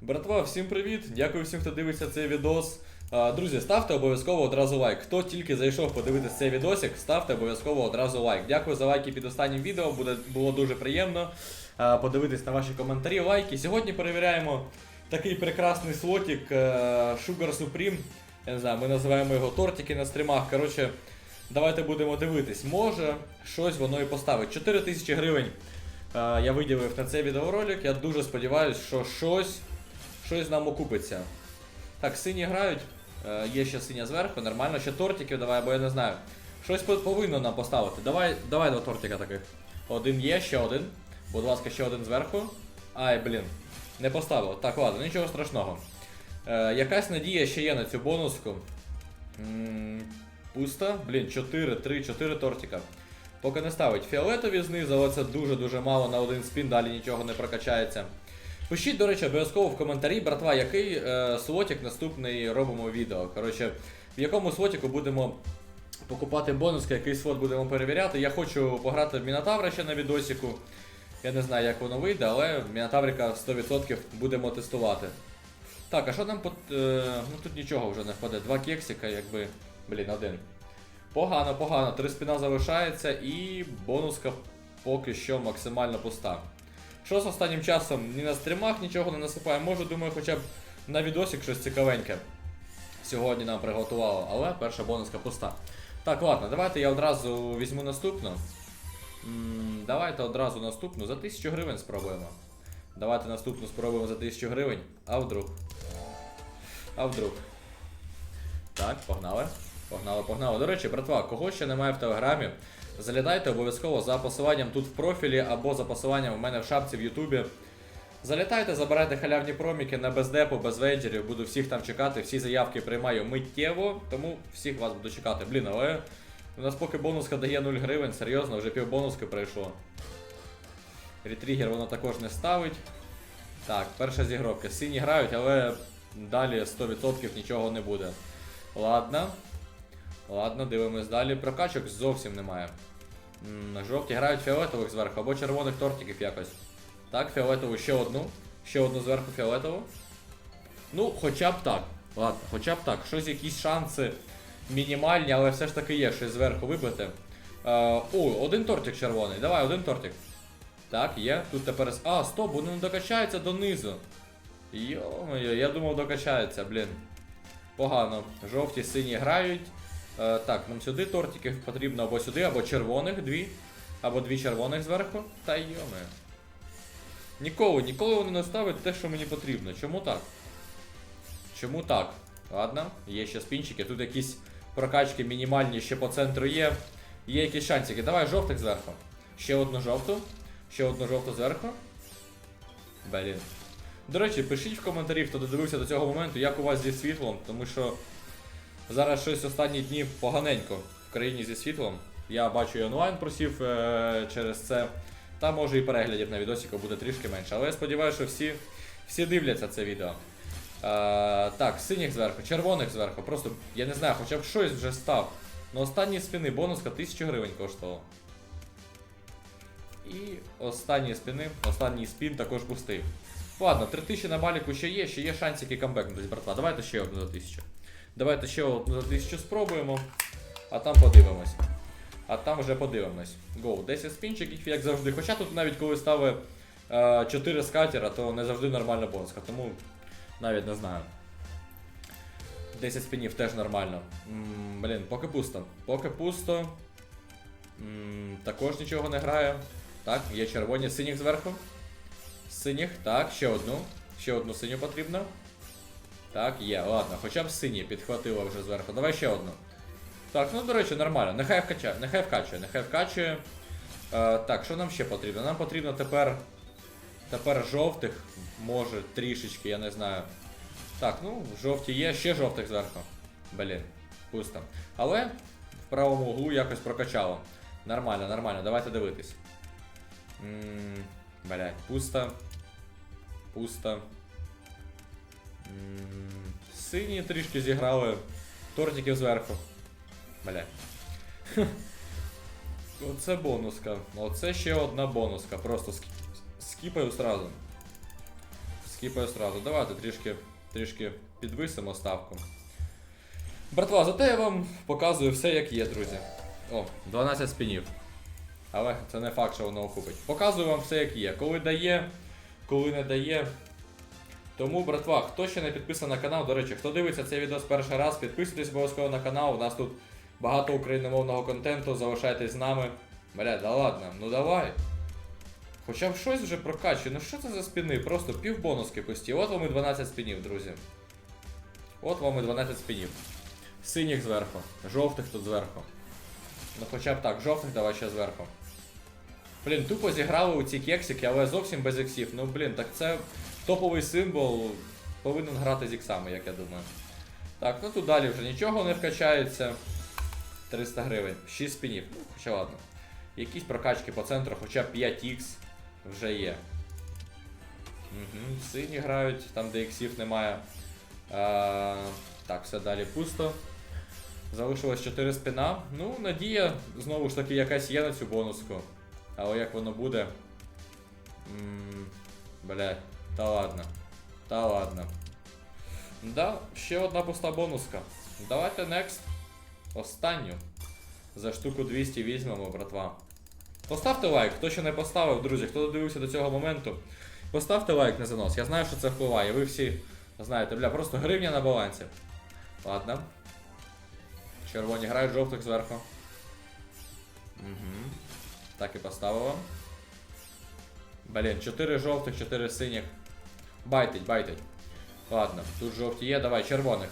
Братва, всім привіт! Дякую всім, хто дивиться цей відос. Друзі, ставте обов'язково одразу лайк. Хто тільки зайшов подивитися цей відосик, ставте обов'язково одразу лайк. Дякую за лайки під останнім відео. Буде було дуже приємно подивитись на ваші коментарі, лайки. Сьогодні перевіряємо такий прекрасний слотик е, Sugar Supreme. Я не знаю, ми називаємо його тортики на стрімах. Коротше, давайте будемо дивитись. Може, щось воно і поставить. 4 тисячі гривень. е, Я виділив на цей відеоролик. Я дуже сподіваюся, що щось щось нам окупиться. Так, сині грають. Е, є ще синя зверху, нормально. Ще тортиків давай, бо я не знаю. Щось повинно нам поставити. Давай, давай два тортика таких. Один є, ще один. Будь ласка, ще один зверху. Ай, блін. Не поставив. Так, ладно, нічого страшного. Е, якась надія ще є на цю бонуску. М, Пусто. Блін, 4, 3, 4 тортика. Поки не ставить фіолетові знизу, але це дуже-дуже мало на один спін, далі нічого не прокачається. Пишіть, до речі, обов'язково в коментарі, братва, який е, слотик наступний робимо відео. Коротше, в якому слотику будемо покупати бонуски, який слот будемо перевіряти. Я хочу пограти в Мінотавра ще на відосіку. Я не знаю, як воно вийде, але Мінотаврика 100% будемо тестувати. Так, а що нам по. Е, ну тут нічого вже не впаде. Два кексика, якби. Блін, один. Погано, погано. Три спіна залишається і бонуска поки що максимально пуста. Що з останнім часом ні на стрімах нічого не насипає. Може, думаю, хоча б на відосик щось цікавеньке сьогодні нам приготувало, але перша бонуска пуста. Так, ладно, давайте я одразу візьму наступну. Давайте одразу наступну. За 1000 гривень спробуємо. Давайте наступну спробуємо за 1000 гривень. А вдруг? А вдруг? Так, погнали. Погнали, погнали. До речі, братва, кого ще немає в телеграмі, залітайте обов'язково за посиланням тут в профілі або за посиланням у мене в шапці в Ютубі. Залітайте, забирайте халявні проміки на бездепу, без вейджерів, буду всіх там чекати, всі заявки приймаю миттєво, тому всіх вас буду чекати. Блін, але у нас поки бонуска дає 0 гривень, серйозно, вже пів бонуски пройшло. Ретрігер воно також не ставить. Так, перша зігровка. Сині грають, але далі 100% нічого не буде. Ладно. Ладно, дивимось далі. Прокачок зовсім немає. Жовті грають фіолетових зверху або червоних тортиків якось. Так, фіолетову ще одну. Ще одну зверху фіолетову. Ну, хоча б так. Ладно, хоча б так. Щось якісь шанси мінімальні, але все ж таки є щось зверху вибити. Е, о, один тортик червоний. Давай, один тортик. Так, є. Тут тепер. А, стоп, воно не докачається донизу. Йо-моє, я думав докачається, блін. Погано. Жовті, сині грають. Е, так, нам сюди тортики потрібно або сюди, або червоних дві. Або дві червоних зверху. Та йоме. Ніколи, ніколи вони не ставлять те, що мені потрібно. Чому так? Чому так? Ладно, є ще спінчики. Тут якісь прокачки мінімальні ще по центру є. Є якісь шансики. Давай жовтих зверху. Ще одну жовту. Ще одну жовту зверху. Блін. До речі, пишіть в коментарі, хто додивився до цього моменту, як у вас зі світлом, тому що зараз щось останні дні поганенько в країні зі світлом. Я бачу і онлайн просів е- через це. Та може і переглядів на відосіку буде трішки менше. Але я сподіваюся, що всі, всі дивляться це відео. Е, так, синіх зверху, червоних зверху. Просто я не знаю, хоча б щось вже став. На останні спини бонуска 1000 гривень коштувало. І останні спини, останній спін також пустий. Ладно, 3000 на баліку ще є, ще є шансики камбекнутись, братва. Давайте ще одну за 1000. Давайте ще одну за 1000 спробуємо, а там подивимось. А там вже подивимось. Гоу, 10 спінчиків, як завжди. Хоча тут навіть коли ставив е, 4 скатера, то не завжди нормальна бонуска, тому навіть не знаю. 10 спінів теж нормально. М, блін, поки пусто. Поки пусто. М, також нічого не грає. Так, є червоні, синіх зверху. Синіх, так, ще одну. Ще одну синю потрібно. Так, є, ладно, хоча б сині підхватило вже зверху. Давай ще одну. Так, ну до речі, нормально. Нехай вкачає, нехай вкачує, нехай вкачує. Е, так, що нам ще потрібно? Нам потрібно тепер. Тепер жовтих, може, трішечки, я не знаю. Так, ну, жовті є, ще жовтих зверху. Блін, пусто. Але в правому углу якось прокачало. Нормально, нормально, давайте дивитись. М, Блядь, пусто. Пусто. Сині трішки зіграли. Тортиків зверху. Блядь. Оце бонуска. Оце ще одна бонуска. Просто скі- скіпаю сразу. Скіпаю сразу. Давайте трішки, трішки підвисимо ставку. Братва, зате я вам показую все, як є, друзі. О, 12 спінів. Але це не факт, що воно окупить. Показую вам все, як є. Коли дає, коли не дає. Тому, братва, хто ще не підписаний на канал, до речі, хто дивиться цей відео перший раз, підписуйтесь обов'язково на канал. У нас тут багато україномовного контенту, залишайтесь з нами. Бля, да ладно, ну давай. Хоча б щось вже прокачує. Ну що це за спіни? Просто пів бонуски пусті. От вам і 12 спінів, друзі. От вам і 12 спінів. Синіх зверху, жовтих тут зверху. Ну хоча б так, жовтих давай ще зверху. Блін, тупо зіграли у ці кексики, але зовсім без іксів. Ну блін, так це топовий символ повинен грати з іксами, як я думаю. Так, ну тут далі вже нічого не вкачається. 300 гривень. 6 спінів. Ну, хоча ладно. Якісь прокачки по центру, хоча 5х вже є. Угу, сині грають, там де іксів немає. А, так, все далі пусто. Залишилось 4 спина. Ну, надія, знову ж таки, якась є на цю бонуску. Але як воно буде. Бля, та ладно. Та ладно. Да, ще одна пуста бонуска. Давайте next. Останню. За штуку 200 візьмемо, братва. Поставте лайк, хто ще не поставив, друзі, хто додивився до цього моменту. Поставте лайк на занос. Я знаю, що це впливає. Ви всі знаєте, бля, просто гривня на балансі. Ладно. Червоні грають жовтих зверху. Угу. Так і поставила. Блін, 4 жовтих, 4 синіх. Байтить, байтить. Ладно, тут жовті є, давай, червоних.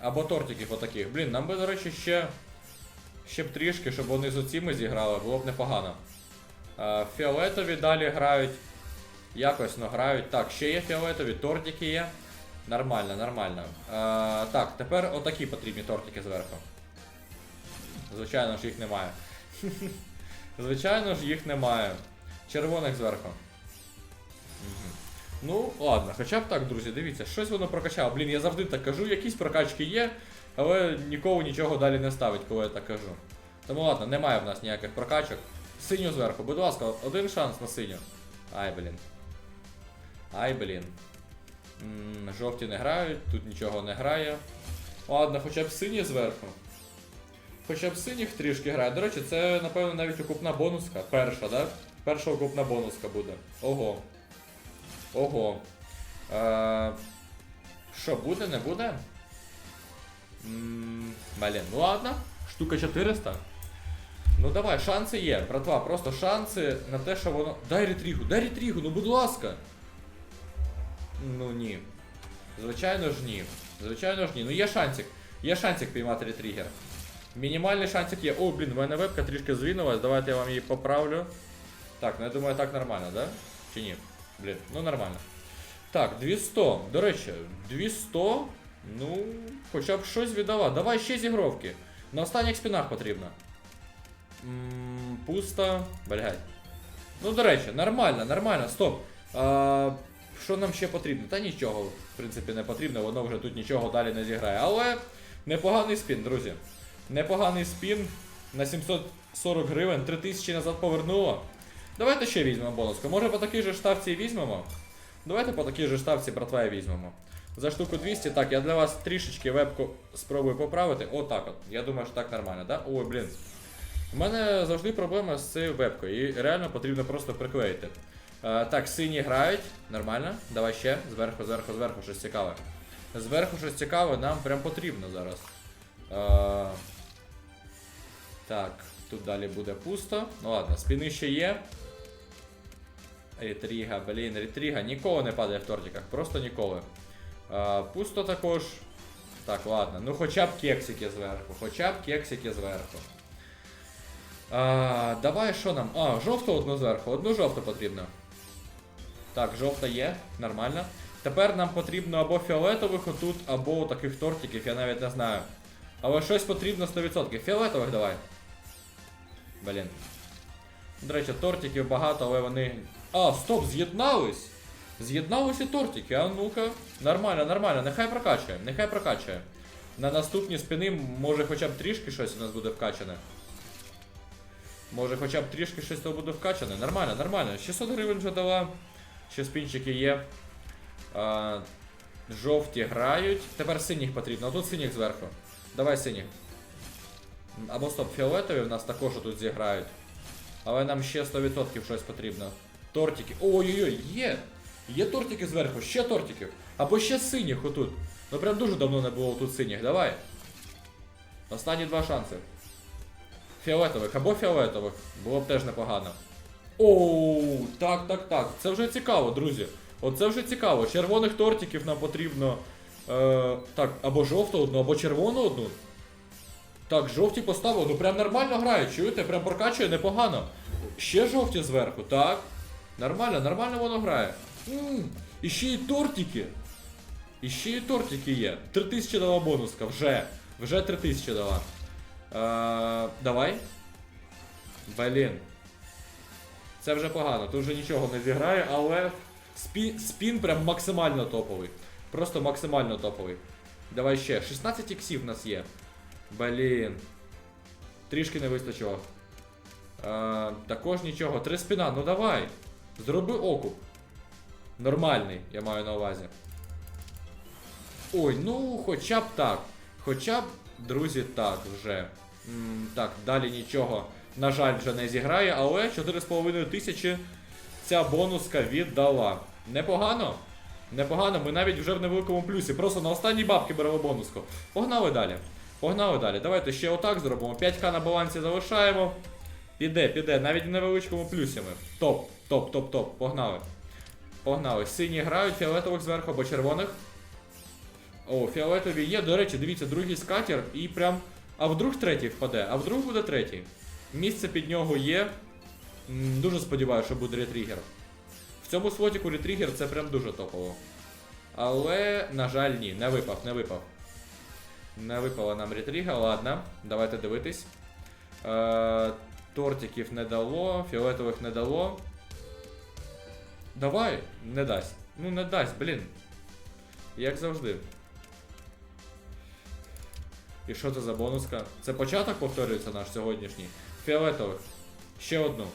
Або тортиків отаких. Блін, нам би, до речі, ще. Ще б трішки, щоб вони з оціми зіграли, було б непогано. Е, Фіолетові далі грають. Якось ну грають. Так, ще є фіолетові, тортики є. Нормально, нормально. Е, так, тепер отакі потрібні тортики зверху. Звичайно ж їх немає. Звичайно ж їх немає. Червоних зверху. Мгм. Ну, ладно, хоча б так, друзі, дивіться, щось воно прокачало. Блін, я завжди так кажу, якісь прокачки є, але нікого нічого далі не ставить, коли я так кажу. Тому ладно, немає в нас ніяких прокачок. Синю зверху, будь ласка, один шанс на синю. Ай, блін. Ай, блін. М, Жовті не грають, тут нічого не грає. Ладно, хоча б сині зверху. Хоча б синіх трішки грає. До речі, це, напевно, навіть окупна бонуска. Перша, да? Перша окупна бонуска буде. Ого. Ого. Е, що, буде, не буде? Блін, ну ладно. Штука 400. Ну давай, шанси є, братва, просто шанси на те, що воно. Дай ретрігу, дай ретрігу, ну будь ласка. Ну ні. Звичайно ж ні. Звичайно ж ні. Ну є шансик. Є шансик піймати ретригер. Мінімальний шансик є. О, блін, в мене вебка трішки звинулась, давайте я вам її поправлю. Так, ну я думаю, так нормально, да? Чи ні? Блін, ну нормально. Так, 200. До речі, 200. Ну, хоча б щось віддала. Давай ще зігровки. На останніх спінах потрібно. М, Пусто. Блядь. Ну, до речі, нормально, нормально, стоп. А, що нам ще потрібно? Та нічого, в принципі, не потрібно, воно вже тут нічого далі не зіграє. Але непоганий спін, друзі. Непоганий спін на 740 гривень, 3000 назад повернуло. Давайте ще візьмемо бонуску. Може по такій же штавці і візьмемо? Давайте по такій же штавці, братва, і візьмемо. За штуку 200, так, я для вас трішечки вебку спробую поправити. Отак от. Я думаю, що так нормально, да? Ой, блін. У мене завжди проблема з цією вебкою, і реально потрібно просто приклеїти. Е, так, сині грають, нормально. Давай ще. Зверху, зверху, зверху, щось цікаве. Зверху щось цікаве, нам прям потрібно зараз. Е, так, тут далі буде пусто. Ну ладно, спіни ще є. Ретріга, блін, ретріга. Ніколи не падає в тортиках, просто ніколи. Е, пусто також. Так, ладно. Ну хоча б кексики зверху. Хоча б кексики зверху. А, давай що нам? А, жовту одну зверху, одну жовту потрібно. Так, жовта є, нормально. Тепер нам потрібно або фіолетових отут, або таких тортиків, я навіть не знаю. Але щось потрібно 100%. Фіолетових давай. Блін. До речі, тортиків багато, але вони. А, стоп, з'єднались! З'єдналися тортики, а ну-ка. Нормально, нормально, нехай прокачує, нехай прокачує. На наступні спини може хоча б трішки щось у нас буде вкачане. Може хоча б трішки щось то буде вкачане. Нормально, нормально. 600 гривень вже дала. Ще спінчики є. А, жовті грають. Тепер синіх потрібно. А тут синіх зверху. Давай синіх. Або стоп, фіолетові в нас також тут зіграють. Але нам ще 100% щось потрібно. Тортики. Ой-ой-ой, є! Є тортики зверху, ще тортиків. Або ще синіх отут. Ну прям дуже давно не було тут синіх. Давай. Останні два шанси. Фіолетових або фіолетових. Було б теж непогано. Оу, так, так, так. Це вже цікаво, друзі. Оце вже цікаво. Червоних тортиків нам потрібно. Е, так, або жовту одну, або червону одну. Так, жовті поставили. Ну прям нормально грають, чуєте? Прям прокачує непогано. Ще жовті зверху, так. Нормально, нормально воно грає. м і ще й тортики. І ще й тортики є. 3000 дала бонуска, вже. Вже 3000 дала. Е, давай. Блін. Це вже погано, тут вже нічого не зіграє, але спін, спін прям максимально топовий. Просто максимально топовий. Давай ще. 16 іксів в нас є. Блін. Трішки не вистачило. Е, також нічого. Три спіна, ну давай. Зроби окуп. Нормальний, я маю на увазі. Ой, ну хоча б так. Хоча б, друзі, так вже. М, так, далі нічого, на жаль, вже не зіграє, але 4,5 тисячі ця бонуска віддала. Непогано. Непогано, ми навіть вже в невеликому плюсі. Просто на останній бабки беремо бонуску. Погнали далі. Погнали далі. Давайте ще отак зробимо. 5к на балансі залишаємо. Піде, піде, навіть в невеличкому плюсі ми. Топ, топ, топ, топ. Погнали. Погнали. Сині грають, фіолетових зверху або червоних. О, фіолетові є. До речі, дивіться, другий скатер і прям. А вдруг третій впаде, а вдруг буде третій. Місце під нього є. Дуже сподіваюся, що буде ретригер. В цьому слотіку ретригер це прям дуже топово. Але, на жаль, ні, не випав, не випав. Не випала нам ретригер, ладно, давайте дивитись. Е, тортиків не дало, фіолетових не дало. Давай, не дасть. Ну не дасть, блін. Як завжди. І що це за бонуска? Це початок повторюється наш сьогоднішній. Фіолетових. Ще одну.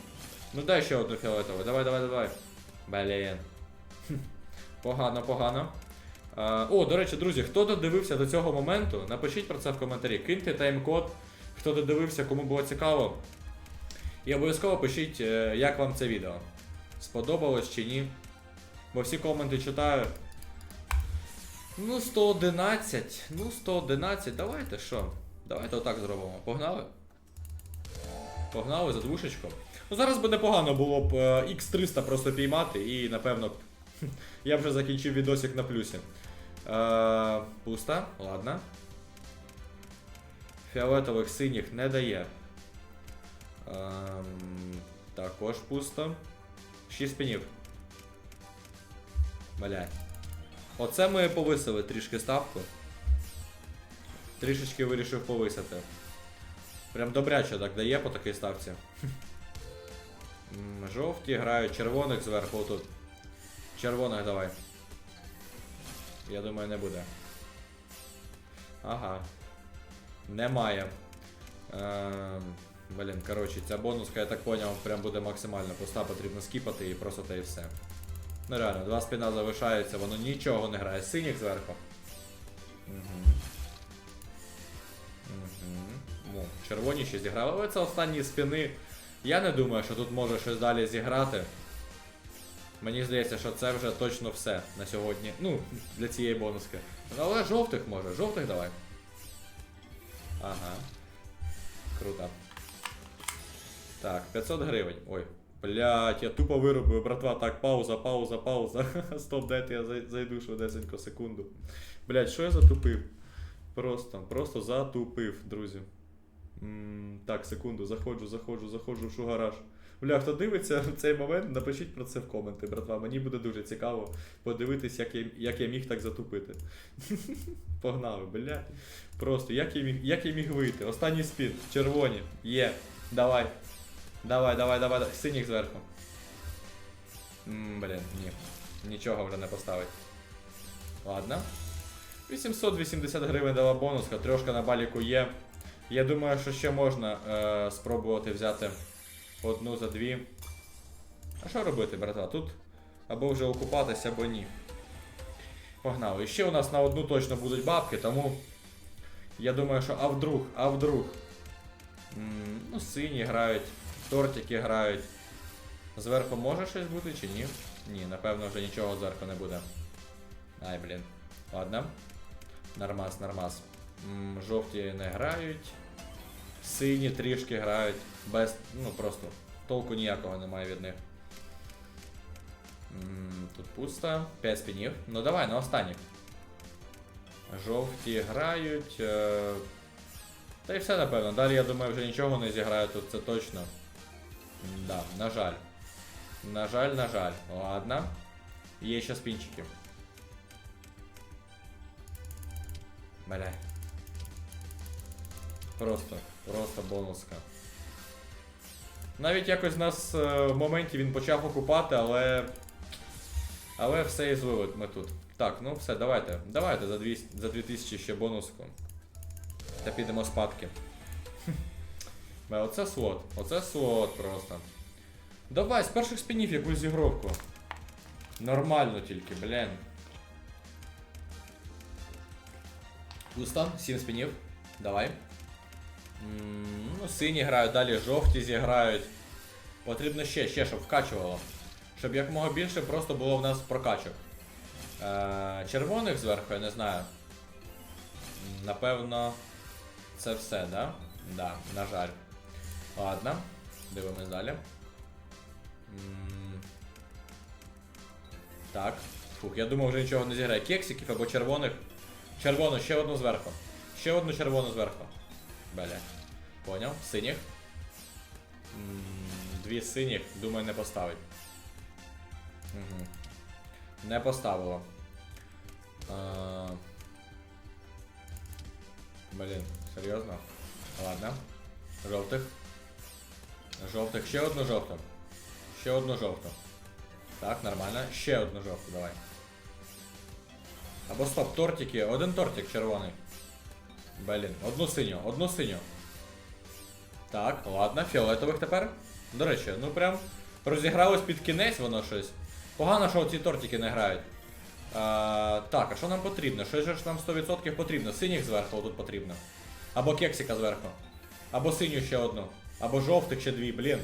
Ну дай ще одну фіолетову. Давай, давай, давай. Блін. Погано, погано. А, о, до речі, друзі, хто додивився до цього моменту, напишіть про це в коментарі. Киньте тайм-код, хто додивився, кому було цікаво. І обов'язково пишіть, е, як вам це відео. Сподобалось чи ні. Бо всі коменти читаю. Ну, 111. Ну, 111. Давайте що? Давайте отак зробимо. Погнали? Погнали за двушечку. Ну зараз би непогано було б е, X300 просто піймати і напевно я вже закінчив відосик на плюсі. Е, пусто, ладно. Фіолетових синіх не дає. Ем, також пусто. 6 спінів. Блять. Оце ми повисили трішки ставку. Трішечки вирішив повисити. Прям добряче так дає по такій ставці. Жовті грають червоних зверху тут. Червоних давай. Я думаю, не буде. Ага. Немає. Ем, блін, коротше, ця бонуска, я так поняв, прям буде максимально пуста, потрібно скіпати і просто те і все. Ну реально, два спіна залишаються, воно нічого не грає. Синіх зверху. Угу. Угу. Ну, червоні ще зіграли, але це останні спіни. Я не думаю, що тут може щось далі зіграти. Мені здається, що це вже точно все на сьогодні. Ну, для цієї бонуски. Але жовтих може, жовтих давай. Ага. Круто. Так, 500 гривень. Ой. Блять, я тупо виробив, братва. Так, пауза, пауза, пауза. Стоп, дайте я зайду швидесенько секунду. Блять, що я затупив? Просто, просто затупив, друзі. М, так, секунду, заходжу, заходжу, заходжу в шугараж. Бля, хто дивиться в цей момент, напишіть про це в коменти, братва. Мені буде дуже цікаво подивитись, як я, як я міг так затупити. Погнали, блядь. Просто як я міг, як я міг вийти? Останній спін, червоні. Є. Давай. Давай, давай, давай, давай. Синіх зверху. М, блін, ні. Нічого вже не поставить. Ладно. 880 гривень дала бонуска, трошка на баліку є. Я думаю, що ще можна е, спробувати взяти одну за дві. А що робити, братва? Тут або вже окупатися, або ні. Погнали. І ще у нас на одну точно будуть бабки, тому я думаю, що а вдруг, а вдруг. М, ну, сині грають, тортики грають. Зверху може щось бути чи ні? Ні, напевно вже нічого зверху не буде. Ай, блін. Ладно. Нормас, нормас. М, жовті не грають. Сині трішки грають. Без. Ну просто толку ніякого немає від них. М, Тут пусто. 5 спінів. Ну давай, на останніх. Жовті грають. Е... Та й все напевно. Далі я думаю вже нічого не зіграю тут, це точно. Да, на жаль. На жаль, на жаль. Ладно. Є ще спінчики. Бля. Просто, просто бонуска. Навіть якось нас е, в моменті він почав окупати, але. Але все і злили ми тут. Так, ну все, давайте. Давайте за 200, за 2000 ще бонуску. Та підемо спадки. Оце слот. Оце слот просто. Давай, з перших спінів якусь зігровку. Нормально тільки, блін. Пусто, 7 спінів. Давай. Ну, сині грають, далі жовті зіграють. Потрібно ще, ще, щоб вкачувало. Щоб якомога більше просто було в нас прокачок. Е, червоних зверху, я не знаю. Напевно, це все, да? Да, на жаль. Ладно, дивимось далі. М, Так. Фух, я думав, вже нічого не зіграє. Кексиків або червоних. Червону, ще одну зверху. Ще одну червону зверху. Бля. Поняв. Синіх. М, Дві синіх, думаю, не поставить. Угу. Не поставило. А... Блін, серйозно? Ладно. Жовтих. Жовтих. Ще одну жовту. Ще одну жовту. Так, нормально. Ще одну жовту, давай. Або стоп, тортики. Один тортик червоний. Блін, одну синю, одну синю. Так, ладно, фіолетових тепер. До речі, ну прям розігралось під кінець воно щось. Погано, що ці тортики не грають. А, так, а що нам потрібно? Що ж нам 100% потрібно? Синіх зверху тут потрібно. Або кексика зверху. Або синю ще одну. Або жовтих ще дві, блін.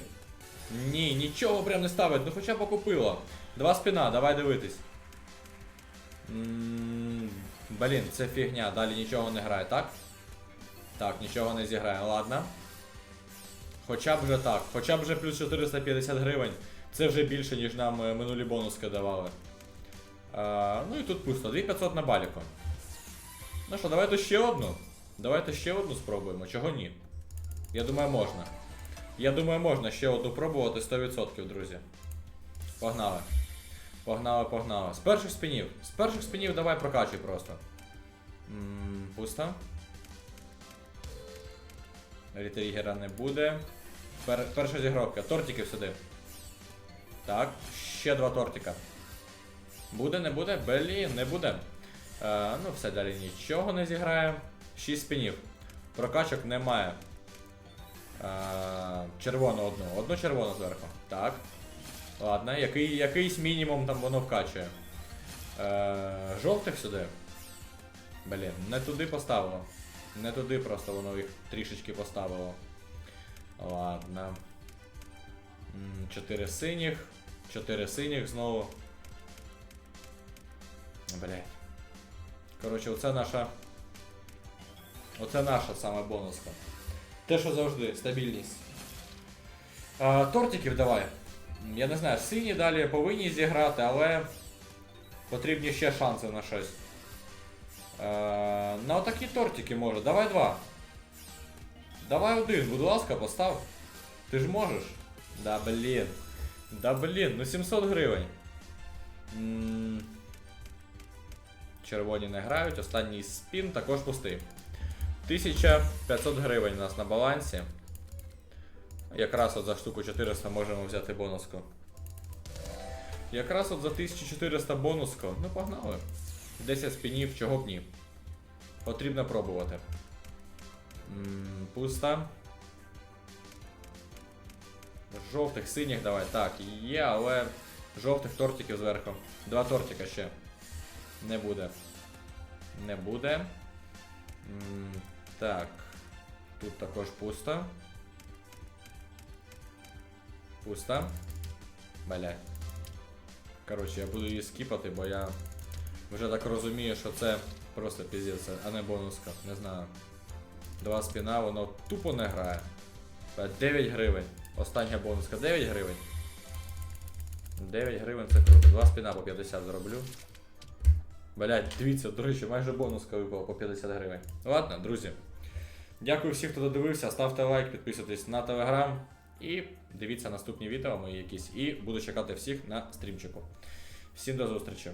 Ні, нічого прям не ставить, ну хоча б окупило. Два спіна, давай дивитись. Блін, це фігня, далі нічого не грає, так? Так, нічого не зіграє, ладно. Хоча б вже так, хоча б вже плюс 450 гривень. Це вже більше, ніж нам е, минулі бонуски давали. А, ну і тут пусто, 2500 на баліку. Ну що, давайте ще одну. Давайте ще одну спробуємо, чого ні? Я думаю, можна. Я думаю, можна ще одну пробувати 100%, друзі. Погнали. Погнали, погнали. З перших спінів. З перших спінів давай прокачуй просто. М, Пусто. Рітрігера не буде. Пер, перша зігровка. Тортиків сюди. Так, ще два тортика. Буде, не буде? Блін, не буде. Е, ну, все далі нічого не зіграє. 6 спінів. Прокачок немає. Червону одну. Одну червону зверху. Так. Ладно, який, якийсь мінімум там воно вкачує. Е, жовтих сюди. Блін, не туди поставило. Не туди просто воно їх трішечки поставило. Ладно. Чотири синіх. Чотири синіх знову. Блять. Коротше, оце наша. Оце наша саме бонуска. Те, що завжди, стабільність. А, тортиків давай. Я не знаю, сині далі повинні зіграти, але потрібні ще шанси на щось. Е, на отакі тортики може. Давай два. Давай один, будь ласка, постав. Ти ж можеш? Да блін. Да блін, ну 700 гривень. М, Червоні не грають, останній спін також пустий. 1500 гривень у нас на балансі. Якраз от за штуку 400 можемо взяти бонуску. Якраз от за 1400 бонуску. Ну погнали. 10 спінів, чого б ні. Потрібно пробувати. М, Пусто. Жовтих, синіх давай. Так, є, але жовтих тортиків зверху. Два тортика ще. Не буде. Не буде. Так. Тут також пусто. Пусто. Бля. Коротше, я буду її скіпати, бо я вже так розумію, що це просто піздець, а не бонуска. Не знаю. Два спіна, воно тупо не грає. Е, 9 гривень. Остання бонуска 9 гривень. 9 гривень це круто. Два спіна по 50 зроблю. Блять, дивіться, до речі, майже бонуска випала по 50 гривень. Ладно, друзі. Дякую всім, хто додивився. Ставте лайк, підписуйтесь на телеграм і дивіться наступні відео мої якісь. І буду чекати всіх на стрімчику. Всім до зустрічі!